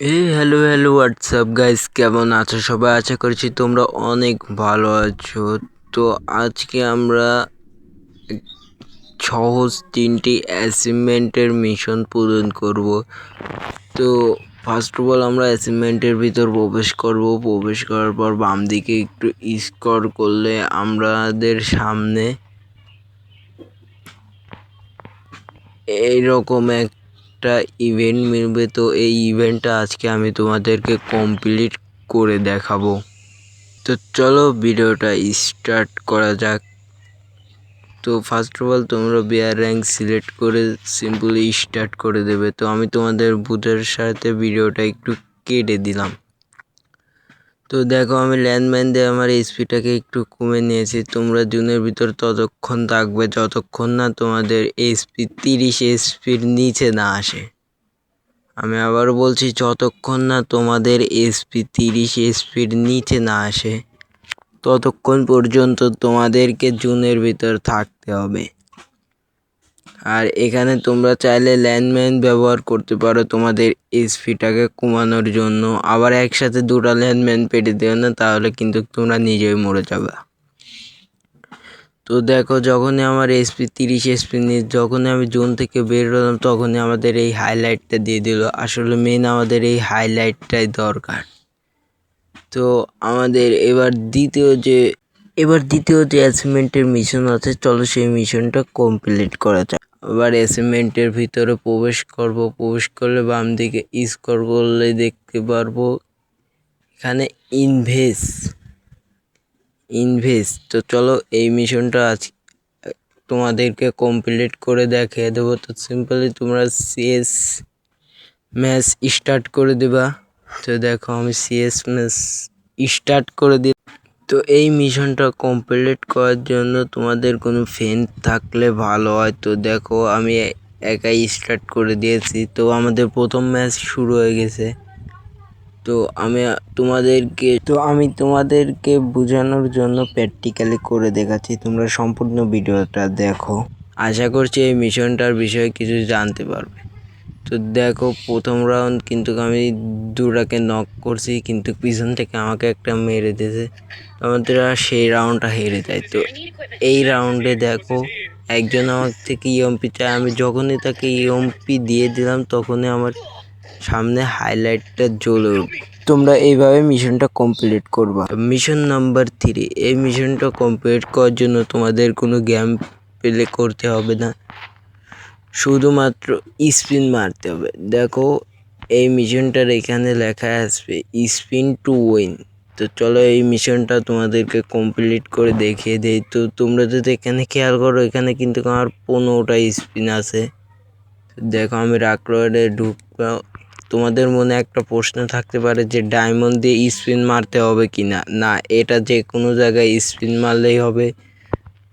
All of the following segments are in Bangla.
এই হ্যালো হ্যালো হোয়াটসঅ্যাপ গাইস কেমন আছো? সবাই আশা করছি তোমরা অনেক ভালো আছো। তো আজকে আমরা সহজ তিনটি অ্যাসাইনমেন্টের মিশন পূরণ করব। তো ফার্স্ট অফ অল আমরা অ্যাসাইনমেন্টের ভিতর প্রবেশ করব। প্রবেশ করার পর বাম দিকে একটু স্কর করলে আমাদের সামনে এইরকম একটা ইভেন্ট মিলবে, তো এই ইভেন্টটা আজকে আমি তোমাদেরকে কমপ্লিট করে দেখাবো। তো চলো ভিডিওটা স্টার্ট করা যাক। তো ফার্স্ট অফ অল তোমরা বিয়ার র্যাঙ্ক সিলেক্ট করে সিম্পলি স্টার্ট করে দেবে। তো আমি তোমাদের বুথের সাথে ভিডিওটা একটু কেটে দিলাম। তো দেখো আমি ল্যান্ডম্যান দিয়ে আমার এসপিটাকে একটু কমে নিয়েছি। তোমরা জুনের ভিতর ততক্ষণ থাকবে, যতক্ষণ না তোমাদের এসপি তিরিশ এসপির নিচে না আসে। আমি আবার বলছি, যতক্ষণ না তোমাদের এসপি তিরিশ এসপির নিচে না আসে, ততক্ষণ পর্যন্ত তোমাদেরকে জুনের ভিতর থাকতে হবে। আর এখানে তোমরা চাইলে ল্যান্ডম্যান ব্যবহার করতে পারো তোমাদের এসপিটাকে কমানোর জন্য। আবার একসাথে দুটো ল্যান্ডম্যান পেটে দেও না, তাহলে কিন্তু তোমরা নিজেই মরে যাবে। তো দেখো, যখনই আমার এসপি, তিরিশ এসপি নিয়ে যখনই আমি জোন থেকে বের হলাম, তখনই আমাদের এই হাইলাইটটা দিয়ে দিল। আসলে মেন আমাদের এই হাইলাইটটাই দরকার। তো আমাদের এবার দ্বিতীয় যে, এবার দ্বিতীয় যে অ্যাসাইনমেন্টের মিশন আছে, চলো সেই মিশনটা কমপ্লিট করা যাক। এবার অ্যাসাইনমেন্টের ভিতরে প্রবেশ করব। প্রবেশ করলে বাম দিকে স্কোর করলে দেখতে পারব। এখানে ইনভেস্ট ইনভেস্ট তো চলো এই মিশনটা আজ তোমাদেরকে কমপ্লিট করে দেখিয়ে দেবো। তো সিম্পলি তোমরা সিএস ম্যাচ স্টার্ট করে দেবা। তো দেখো আমি সিএস ম্যাচ স্টার্ট করে দিই তো এই মিশনটা কমপ্লিট করার জন্য তোমাদের কোনো ফ্রেন্ড থাকলে ভালো হয়। তো দেখো, আমি একাই স্টার্ট করে দিয়েছি। তো আমাদের প্রথম ম্যাচ শুরু হয়ে গেছে। তো আমি তোমাদেরকে, তো আমি তোমাদেরকে বোঝানোর জন্য প্র্যাকটিক্যালি করে দেখাচ্ছি। তোমরা সম্পূর্ণ ভিডিওটা দেখো। আশা করছি এই মিশনটার বিষয়ে কিছু জানতে পারবে। তো দেখো, প্রথম রাউন্ড কিন্তু আমি দুটাকে নক করছি, কিন্তু পিছন থেকে আমাকে একটা মেরে দিয়েছে। আমাদের সেই রাউন্ডটা হেরে যায়। তো এই রাউন্ডে দেখো, একজন আমার থেকে ইএমপি চায়। আমি যখনই তাকে ইএমপি দিয়ে দিলাম, তখনই আমার সামনে হাইলাইটটা জ্বলে তোমরা এইভাবে মিশনটা কমপ্লিট করবা। মিশন নাম্বার থ্রি এই মিশনটা কমপ্লিট করার জন্য তোমাদের কোনো গেম প্লে করতে হবে না। শুধুমাত্র স্পিন মারতে হবে। দেখো, এই মিশনটার এখানে লেখা আসবে স্পিন টু উইন। তো চলো এই মিশনটা তোমাদেরকে কমপ্লিট করে দেখিয়ে দেই। তো তোমরা যদি এখানে খেয়াল করো, এখানে কিন্তু আমার পনেরোটা স্পিন আছে। দেখো, আমি রাকরোডে ঢুকবো তোমাদের মনে একটা প্রশ্ন থাকতে পারে যে, ডায়মন্ড দিয়ে স্পিন মারতে হবে কি না? না, এটা যে কোনো জায়গায় স্পিন মারলেই হবে।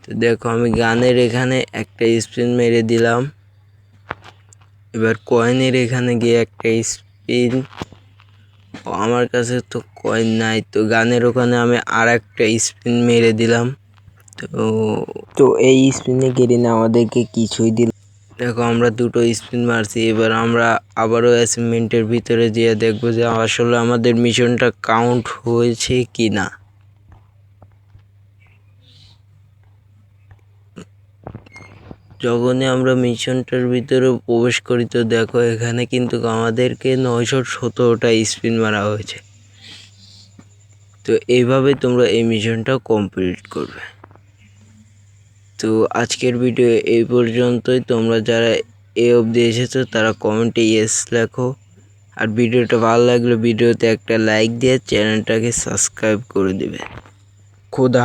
তো দেখো, আমি গানের এখানে একটা স্পিন মেরে দিলাম। এবার কয়েনের এখানে গিয়ে একটা স্পিন আমার কাছে তো কয়েন নাই তো গানের ওখানে আমি আর একটা স্পিন মেরে দিলাম। তো তো এই স্পিনে গেরিনা আমাদেরকে কিছুই দিল দেখো আমরা দুটো স্পিন মারছি এবার আমরা আবারও অ্যাসাইনমেন্টের ভিতরে যেয়ে দেখব যে আসলে আমাদের মিশনটা কাউন্ট হয়েছে কি না যখনই আমরা মিশনটার ভিতরে প্রবেশ করি, তো দেখো এখানে কিন্তু আমাদেরকে নয়শো সতেরোটা স্পিন মারা হয়েছে। তো এইভাবে তোমরা এই মিশনটা কমপ্লিট করবে। তো আজকের ভিডিও এই পর্যন্তই। তোমরা যারা এ অবধি এসেছ, তারা কমেন্টে ইয়েস লেখো। আর ভিডিওটা ভালো লাগলে ভিডিওতে একটা লাইক দিয়ে চ্যানেলটাকে সাবস্ক্রাইব করে দেবে। খোদা